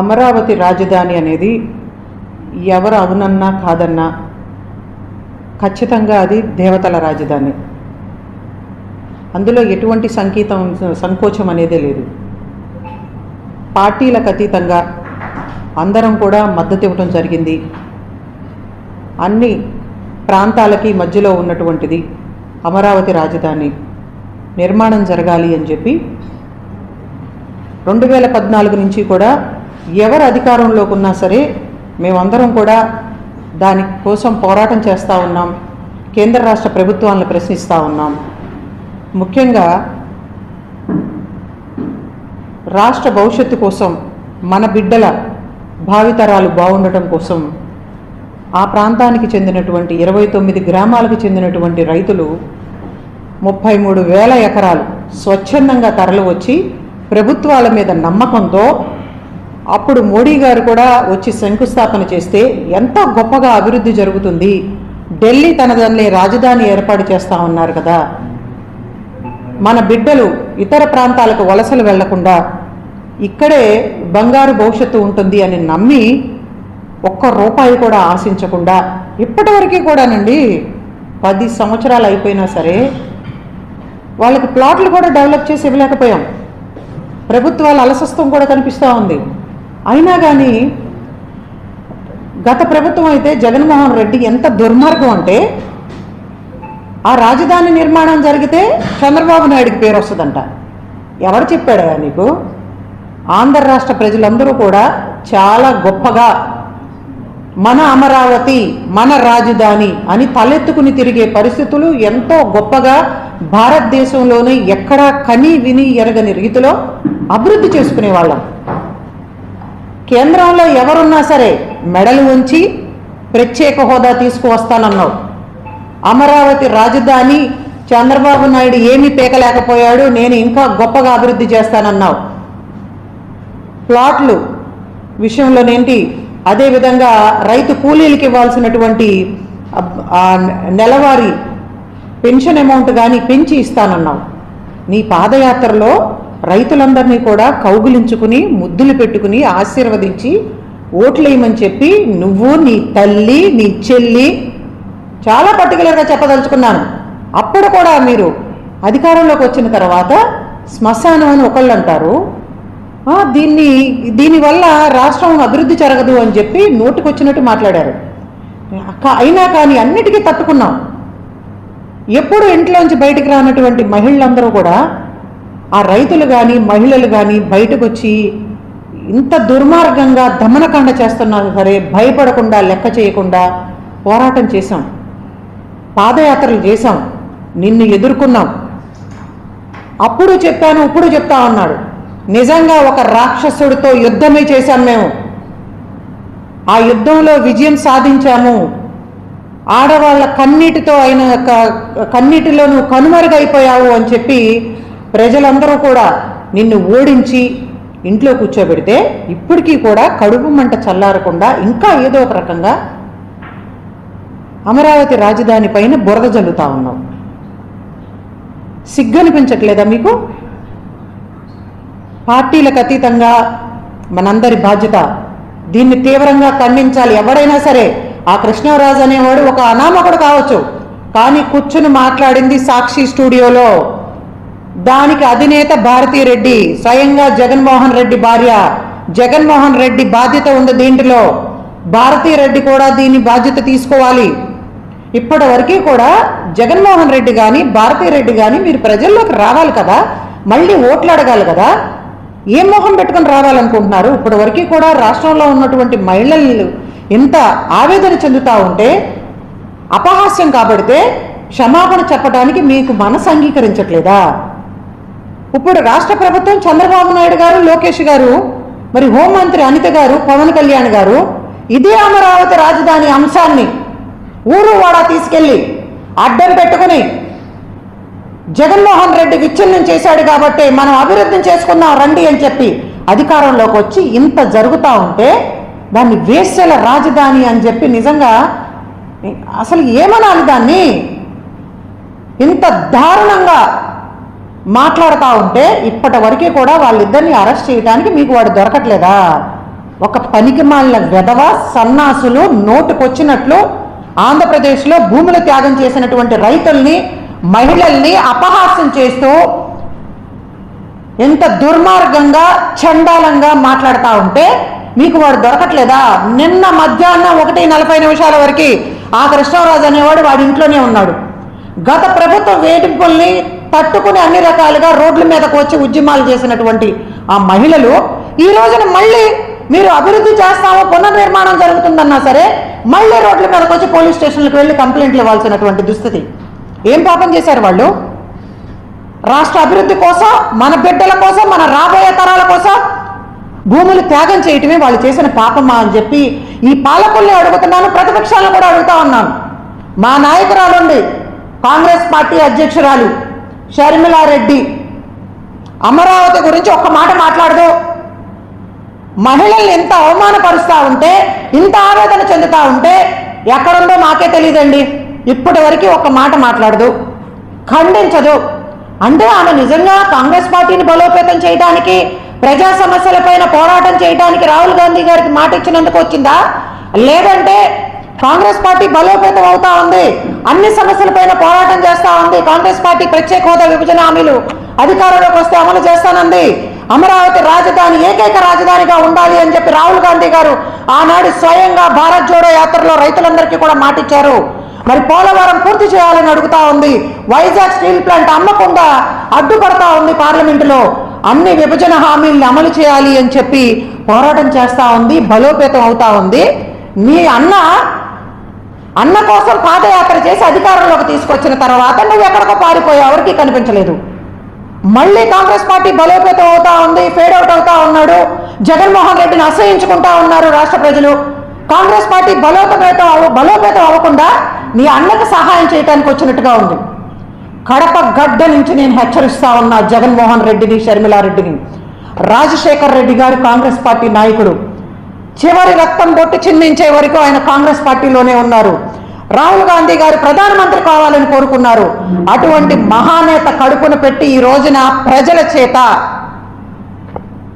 అమరావతి రాజధాని అనేది ఎవరు అవునన్నా కాదన్నా ఖచ్చితంగా అది దేవతల రాజధాని. అందులో ఎటువంటి సంకేతం సంకోచం అనేదే లేదు. పార్టీలకు అతీతంగా అందరం కూడా మద్దతు ఇవ్వడం జరిగింది. అన్ని ప్రాంతాలకి మధ్యలో ఉన్నటువంటిది అమరావతి రాజధాని. నిర్మాణం జరగాలి అని చెప్పి రెండు వేల పద్నాలుగు నుంచి కూడా ఎవరు అధికారంలోకి ఉన్నా సరే మేమందరం కూడా దాని కోసం పోరాటం చేస్తూ ఉన్నాం. కేంద్ర రాష్ట్ర ప్రభుత్వాలను ప్రశ్నిస్తూ ఉన్నాం. ముఖ్యంగా రాష్ట్ర భవిష్యత్తు కోసం మన బిడ్డల భావితరాలు బాగుండటం కోసం ఆ ప్రాంతానికి చెందినటువంటి ఇరవై తొమ్మిది గ్రామాలకు చెందినటువంటి రైతులు ముప్పై మూడు వేల ఎకరాలు స్వచ్ఛందంగా తరలివచ్చి ప్రభుత్వాల మీద నమ్మకంతో అప్పుడు మోడీ గారు కూడా వచ్చి శంకుస్థాపన చేస్తే ఎంత గొప్పగా అభివృద్ధి జరుగుతుంది. ఢిల్లీ తనదన్నే రాజధాని ఏర్పాటు చేస్తా ఉన్నారు కదా. మన బిడ్డలు ఇతర ప్రాంతాలకు వలసలు వెళ్ళకుండా ఇక్కడే బంగారు భవిష్యత్తు ఉంటుంది అని నమ్మి ఒక్క రూపాయి కూడా ఆశించకుండా ఇప్పటివరకు కూడానండి పది సంవత్సరాలు అయిపోయినా సరే వాళ్ళకి ప్లాట్లు కూడా డెవలప్ చేసి ఇవ్వలేకపోయాం. ప్రభుత్వాల అలసత్వం కూడా కనిపిస్తూ ఉంది. అయినా కానీ గత ప్రభుత్వం అయితే జగన్మోహన్ రెడ్డి ఎంత దుర్మార్గం అంటే ఆ రాజధాని నిర్మాణం జరిగితే చంద్రబాబు నాయుడికి పేరు వస్తుందంట. ఎవరు చెప్పాడా నీకు? ఆంధ్ర రాష్ట్ర ప్రజలందరూ కూడా చాలా గొప్పగా మన అమరావతి మన రాజధాని అని తలెత్తుకుని తిరిగే పరిస్థితులు ఎంతో గొప్పగా భారతదేశంలోనే ఎక్కడా కని విని ఎరగని రీతిలో అభివృద్ధి చేసుకునే వాళ్ళం కేంద్రంలో ఎవరున్నా సరే మెడలు ఉంచి ప్రత్యేక హోదా తీసుకువస్తానన్నావు. అమరావతి రాజధాని చంద్రబాబు నాయుడు ఏమీ పీకలేకపోయాడు నేను ఇంకా గొప్పగా అభివృద్ధి చేస్తానన్నావు. ప్లాట్లు విషయంలోనేంటి అదేవిధంగా రైతు కూలీలకి ఇవ్వాల్సినటువంటి నెలవారీ పెన్షన్ అమౌంట్ కానీ పెంచి ఇస్తానన్నావు. నీ పాదయాత్రలో రైతులందరినీ కూడా కౌగులించుకుని ముద్దులు పెట్టుకుని ఆశీర్వదించి ఓట్లేయమని చెప్పి నువ్వు నీ తల్లి నీ చెల్లి చాలా పర్టికులర్గా చెప్పదలుచుకున్నాను. అప్పుడు కూడా మీరు అధికారంలోకి వచ్చిన తర్వాత శ్మశానం అని ఒకళ్ళు అంటారు. దీన్ని దీనివల్ల రాష్ట్రం అభివృద్ధి జరగదు అని చెప్పి నోటికొచ్చినట్టు మాట్లాడారు. అయినా కానీ అన్నిటికీ తట్టుకున్నాం. ఎప్పుడు ఇంట్లోంచి బయటికి రానటువంటి మహిళలందరూ కూడా ఆ రైతులు కానీ మహిళలు కానీ బయటకు వచ్చి ఇంత దుర్మార్గంగా దమనకాండ చేస్తున్నా సరే భయపడకుండా లెక్క చేయకుండా పోరాటం చేశాం. పాదయాత్రలు చేశాం. నిన్ను ఎదుర్కొన్నాం. అప్పుడు చెప్పాను ఇప్పుడు చెప్తా అన్నాడు. నిజంగా ఒక రాక్షసుడితో యుద్ధమే చేశాం మేము. ఆ యుద్ధంలో విజయం సాధించాము. ఆడవాళ్ళ కన్నీటితో అయిన క- కన్నీటిలో నువ్వు కనుమరుగైపోయావు అని చెప్పి ప్రజలందరూ కూడా నిన్ను ఓడించి ఇంట్లో కూర్చోబెడితే ఇప్పటికీ కూడా కడుపు మంట చల్లారకుండా ఇంకా ఏదో ఒక రకంగా అమరావతి రాజధాని పైన బురద జల్లుతా ఉన్నావు. సిగ్గనిపించట్లేదా మీకు? పార్టీలకు అతీతంగా మనందరి బాధ్యత దీన్ని తీవ్రంగా ఖండించాలి. ఎవడైనా సరే ఆ కృష్ణరాజు అనేవాడు ఒక అనామకుడు కావచ్చు. కానీ కూర్చుని మాట్లాడింది సాక్షి స్టూడియోలో. దానికి అధినేత భారతీ రెడ్డి స్వయంగా జగన్మోహన్ రెడ్డి భార్య. జగన్మోహన్ రెడ్డి బాధ్యత ఉంది దీంట్లో. భారతీ రెడ్డి కూడా దీని బాధ్యత తీసుకోవాలి. ఇప్పటి వరకు కూడా జగన్మోహన్ రెడ్డి కానీ భారతీ రెడ్డి కానీ మీరు ప్రజల్లోకి రావాలి కదా మళ్ళీ ఓట్లు అడగాలి కదా ఏం మొహం పెట్టుకొని రావాలనుకుంటున్నారు? ఇప్పటి వరకు కూడా రాష్ట్రంలో ఉన్నటువంటి మహిళలు ఎంత ఆవేదన చెందుతా ఉంటే అపహాస్యం కాబడితే క్షమాపణ చెప్పడానికి మీకు మనసు అంగీకరించట్లేదా? ఇప్పుడు రాష్ట్ర ప్రభుత్వం చంద్రబాబు నాయుడు గారు లోకేష్ గారు మరి హోంమంత్రి అనిత గారు పవన్ కళ్యాణ్ గారు ఇదే అమరావతి రాజధాని అంశాన్ని ఊరు వాడా తీసుకెళ్ళి అడ్డం పెట్టుకుని జగన్మోహన్ రెడ్డి విచ్ఛిన్నం చేశాడు కాబట్టి మనం అభివృద్ధి చేసుకుందాం రండి అని చెప్పి అధికారంలోకి వచ్చి ఇంత జరుగుతూ ఉంటే దాన్ని వేసల రాజధాని అని చెప్పి నిజంగా అసలు ఏమనాలి దాన్ని? ఇంత దారుణంగా మాట్లాడుతూ ఉంటే ఇప్పటి వరకు కూడా వాళ్ళిద్దరిని అరెస్ట్ చేయడానికి మీకు వాడు దొరకట్లేదా? ఒక పనికి మాలిన వెధవ సన్నాసులు నోటుకొచ్చినట్లు ఆంధ్రప్రదేశ్లో భూములు త్యాగం చేసినటువంటి రైతుల్ని మహిళల్ని అపహాస్యం చేస్తూ ఎంత దుర్మార్గంగా చండాలంగా మాట్లాడుతూ ఉంటే మీకు వాడు దొరకట్లేదా? నిన్న మధ్యాహ్నం ఒకటి నలభై నిమిషాల వరకు ఆ కృష్ణరాజు అనేవాడు వాడి ఇంట్లోనే ఉన్నాడు. గత ప్రభుత్వ వేధింపుల్ని తట్టుకుని అన్ని రకాలుగా రోడ్ల మీదకు వచ్చి ఉద్యమాలు చేసినటువంటి ఆ మహిళలు ఈ రోజున మళ్ళీ మీరు అభివృద్ధి చేస్తామో పునర్నిర్మాణం జరుగుతుందన్నా సరే మళ్ళీ రోడ్ల మీదకి వచ్చి పోలీస్ స్టేషన్లకు వెళ్ళి కంప్లైంట్లు ఇవ్వాల్సినటువంటి దుస్థితి. ఏం పాపం చేశారు వాళ్ళు? రాష్ట్ర అభివృద్ధి కోసం మన బిడ్డల కోసం మన రాబోయే తరాల కోసం భూములు త్యాగం చేయటమే వాళ్ళు చేసిన పాపమా అని చెప్పి ఈ పాలకుల్ని అడుగుతున్నాను ప్రతిపక్షాలను కూడా అడుగుతా ఉన్నాను. మా నాయకురాలుండి కాంగ్రెస్ పార్టీ అధ్యక్షురాలు షర్మిలారెడ్డి అమరావతి గురించి ఒక్క మాట మాట్లాడదు. మహిళల్ని ఇంత అవమానపరుస్తూ ఉంటే ఇంత ఆవేదన చెందుతూ ఉంటే ఎక్కడుందో మాకే తెలియదండి. ఇప్పటి వరకు మాట మాట్లాడదు. ఖండించదు. అంటే ఆమె నిజంగా కాంగ్రెస్ పార్టీని బలోపేతం చేయడానికి ప్రజా సమస్యలపైన పోరాటం చేయడానికి రాహుల్ గాంధీ గారికి మాట ఇచ్చినందుకు వచ్చిందా? లేదంటే కాంగ్రెస్ పార్టీ బలోపేతం అవుతా ఉంది. అన్ని సమస్యలపైన పోరాటం చేస్తా ఉంది. కాంగ్రెస్ పార్టీ ప్రత్యేక హోదా విభజన హామీలు అధికారంలోకి వస్తే అమలు చేస్తానంది. అమరావతి రాజధాని ఏకైక రాజధానిగా ఉండాలి అని చెప్పి రాహుల్ గాంధీ గారు ఆనాడు స్వయంగా భారత్ జోడో యాత్రలో రైతులందరికీ కూడా మాటిచ్చారు. మరి పోలవరం పూర్తి చేయాలని అడుగుతా ఉంది. వైజాగ్ స్టీల్ ప్లాంట్ అమ్మకుండా అడ్డుపడతా ఉంది పార్లమెంటులో. అన్ని విభజన హామీలను అమలు చేయాలి అని చెప్పి పోరాటం చేస్తా ఉంది. బలోపేతం అవుతా ఉంది. నీ అన్న అన్న కోసం పాదయాత్ర చేసి అధికారంలోకి తీసుకొచ్చిన తర్వాత నువ్వు ఎక్కడికో పారిపోయావు ఎవరికి కనిపించలేదు. మళ్ళీ కాంగ్రెస్ పార్టీ బలోపేతం అవుతా ఉంది ఫేడ్ అవుట్ అవుతా ఉన్నాడు జగన్మోహన్ రెడ్డిని అసహించుకుంటా ఉన్నారు రాష్ట్ర ప్రజలు. కాంగ్రెస్ పార్టీ బలోపేతం అవ- బలోపేతం అవ్వకుండా నీ అన్నకు సహాయం చేయడానికి వచ్చినట్టుగా ఉంది. కడప గడ్డ నుంచి నేను హెచ్చరిస్తా ఉన్నా జగన్మోహన్ రెడ్డిని షర్మిలారెడ్డిని. రాజశేఖర్ రెడ్డి గారు కాంగ్రెస్ పార్టీ నాయకుడు. చివరి రక్తం బొట్టు చిందించే వరకు ఆయన కాంగ్రెస్ పార్టీలోనే ఉన్నారు. రాహుల్ గాంధీ గారు ప్రధానమంత్రి కావాలని కోరుకున్నారు. అటువంటి మహానేత కడుపున పెట్టి ఈ రోజున ప్రజల చేత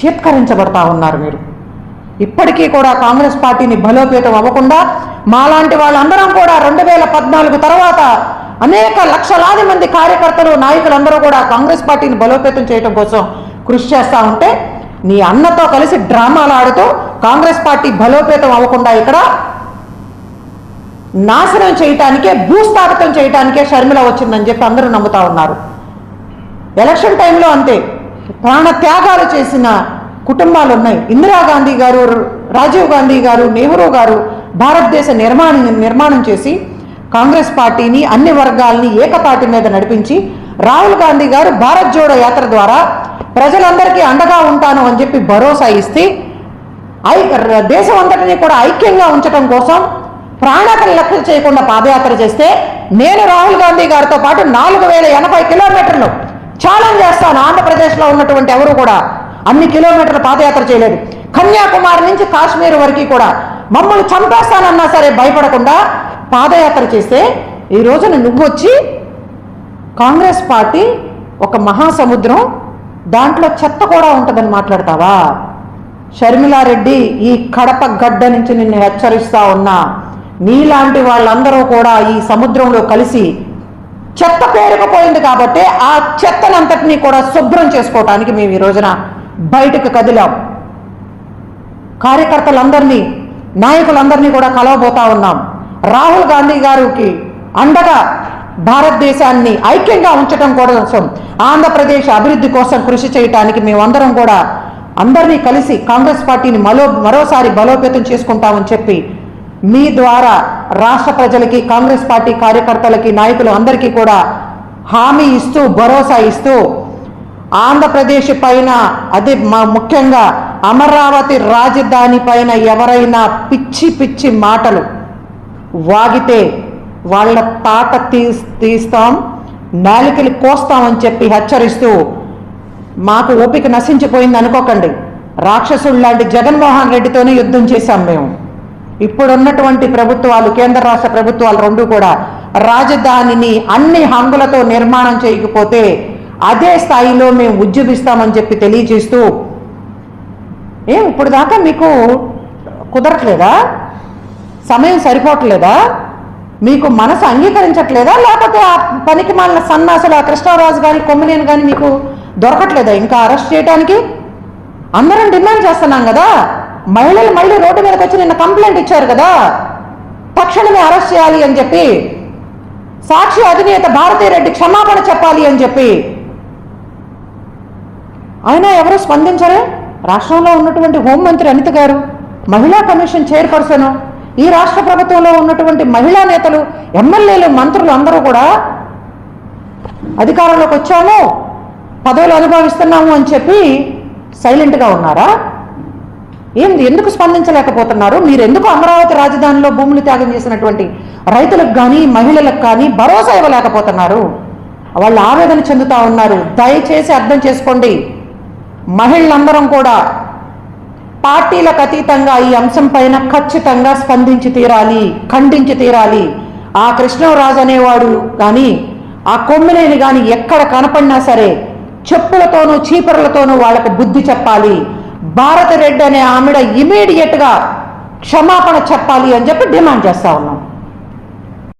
చిత్కరించబడతా ఉన్నారు మీరు. ఇప్పటికీ కూడా కాంగ్రెస్ పార్టీని బలోపేతం అవ్వకుండా మాలాంటి వాళ్ళందరం కూడా రెండు వేల పద్నాలుగు తర్వాత అనేక లక్షలాది మంది కార్యకర్తలు నాయకులందరూ కూడా కాంగ్రెస్ పార్టీని బలోపేతం చేయడం కోసం కృషి చేస్తూ ఉంటే నీ అన్నతో కలిసి డ్రామాలు ఆడుతూ కాంగ్రెస్ పార్టీ బలోపేతం అవ్వకుండా ఇక్కడ నాశనం చేయటానికే భూస్థాపితం చేయటానికే షర్మిల వచ్చిందని చెప్పి అందరూ నమ్ముతా ఉన్నారు. ఎలక్షన్ టైంలో అంతే ప్రాణ త్యాగాలు చేసిన కుటుంబాలు ఉన్నాయి. ఇందిరాగాంధీ గారు రాజీవ్ గాంధీ గారు నెహ్రూ గారు భారతదేశ నిర్మాణం నిర్మాణం చేసి కాంగ్రెస్ పార్టీని అన్ని వర్గాల్ని ఏకతాటి మీద నడిపించి రాహుల్ గాంధీ గారు భారత్ జోడో యాత్ర ద్వారా ప్రజలందరికీ అండగా ఉంటాను అని చెప్పి భరోసా ఇస్తే ఐ దేశం అంతటినీ కూడా ఐక్యంగా ఉంచడం కోసం ప్రాణాలను లెక్క చేయకుండా పాదయాత్ర చేస్తే నేను రాహుల్ గాంధీ గారితో పాటు నాలుగు వేల ఎనభై కిలోమీటర్లు ఛాలెంజ్ చేస్తాను. ఆంధ్రప్రదేశ్లో ఉన్నటువంటి ఎవరు కూడా అన్ని కిలోమీటర్లు పాదయాత్ర చేయలేదు. కన్యాకుమారి నుంచి కాశ్మీర్ వరకు కూడా మమ్మల్ని చంపేస్తానన్నా సరే భయపడకుండా పాదయాత్ర చేస్తే ఈ రోజున నువ్వు వచ్చి కాంగ్రెస్ పార్టీ ఒక మహాసముద్రం దాంట్లో చెత్త కూడా ఉంటుందని మాట్లాడతావా? షర్మిలారెడ్డి ఈ కడప గడ్డ నుంచి నిన్ను హెచ్చరిస్తా ఉన్నా. నీలాంటి వాళ్ళందరూ కూడా ఈ సముద్రంలో కలిసి చెత్త పేరుకుపోయింది కాబట్టి ఆ చెత్తనంతటినీ కూడా శుభ్రం చేసుకోవటానికి మేము ఈ రోజున బయటకు కదిలాం. కార్యకర్తలందరినీ నాయకులందరినీ కూడా కలవబోతా ఉన్నాం. రాహుల్ గాంధీ గారికి అండగా భారతదేశాన్ని ఐక్యంగా ఉంచడం కోసం ఆంధ్రప్రదేశ్ అభివృద్ధి కోసం కృషి చేయటానికి మేమందరం కూడా అందరినీ కలిసి కాంగ్రెస్ పార్టీని మరో మరోసారి బలోపేతం చేసుకుంటామని చెప్పి మీ ద్వారా రాష్ట్ర ప్రజలకి కాంగ్రెస్ పార్టీ కార్యకర్తలకి నాయకులు అందరికీ కూడా హామీ ఇస్తూ భరోసా ఇస్తూ ఆంధ్రప్రదేశ్ పైన అది మా ముఖ్యంగా అమరావతి రాజధాని పైన ఎవరైనా పిచ్చి పిచ్చి మాటలు వాగితే వాళ్ళ తాట తీ తీస్తాం నాలికలు కోస్తామని చెప్పి హెచ్చరిస్తూ మాకు ఓపిక నశించిపోయింది అనుకోకండి. రాక్షసుడు లాంటి జగన్మోహన్ రెడ్డితోనే యుద్ధం చేశాం మేము. ఇప్పుడున్నటువంటి ప్రభుత్వాలు కేంద్ర రాష్ట్ర ప్రభుత్వాలు రెండు కూడా రాజధానిని అన్ని హంగులతో నిర్మాణం చేయకపోతే అదే స్థాయిలో మేము ఉద్యమిస్తామని చెప్పి తెలియజేస్తూ ఏం ఇప్పుడు దాకా మీకు కుదరట్లేదా? సమయం సరిపోవట్లేదా? మీకు మనసు అంగీకరించట్లేదా? లేకపోతే ఆ పనికి మాలిన సన్నాసులు ఆ కృష్ణరాజు కానీ కొమ్మలేని కానీ మీకు దొరకట్లేదా? ఇంకా అరెస్ట్ చేయడానికి అందరం డిమాండ్ చేస్తున్నాం కదా? మహిళలు మళ్ళీ రోడ్డు మీదకి వచ్చి నిన్న కంప్లైంట్ ఇచ్చారు కదా? తక్షణమే అరెస్ట్ చేయాలి అని చెప్పి సాక్షి అధినేత భారతీరెడ్డి క్షమాపణ చెప్పాలి అని చెప్పి. అయినా ఎవరు స్పందించరే? రాష్ట్రంలో ఉన్నటువంటి హోంమంత్రి అనిత గారు మహిళా కమిషన్ చైర్పర్సన్ ఈ రాష్ట్ర ప్రభుత్వంలో ఉన్నటువంటి మహిళా నేతలు ఎమ్మెల్యేలు మంత్రులు అందరూ కూడా అధికారంలోకి వచ్చాము. పదవులు అనుభవిస్తున్నాము అని చెప్పి సైలెంట్గా ఉన్నారా? ఏంది ఎందుకు స్పందించలేకపోతున్నారు? మీరు ఎందుకు అమరావతి రాజధానిలో భూములు త్యాగం చేసినటువంటి రైతులకు కానీ మహిళలకు కానీ భరోసా ఇవ్వలేకపోతున్నారు? వాళ్ళు ఆవేదన చెందుతూ ఉన్నారు. దయచేసి అర్థం చేసుకోండి. మహిళలందరం కూడా పార్టీలకు అతీతంగా ఈ అంశం పైన ఖచ్చితంగా స్పందించి తీరాలి ఖండించి తీరాలి. ఆ కృష్ణరాజు అనేవాడు కానీ ఆ కొమ్మినేని కానీ ఎక్కడ కనపడినా సరే చెప్పులతోనూ చీపరలతోనూ వాళ్ళకు బుద్ధి చెప్పాలి. భారత రెడ్డి అనే ఆమెడ ఇమీడియట్గా క్షమాపణ చెప్పాలి అని చెప్పి డిమాండ్ చేస్తా ఉన్నాం.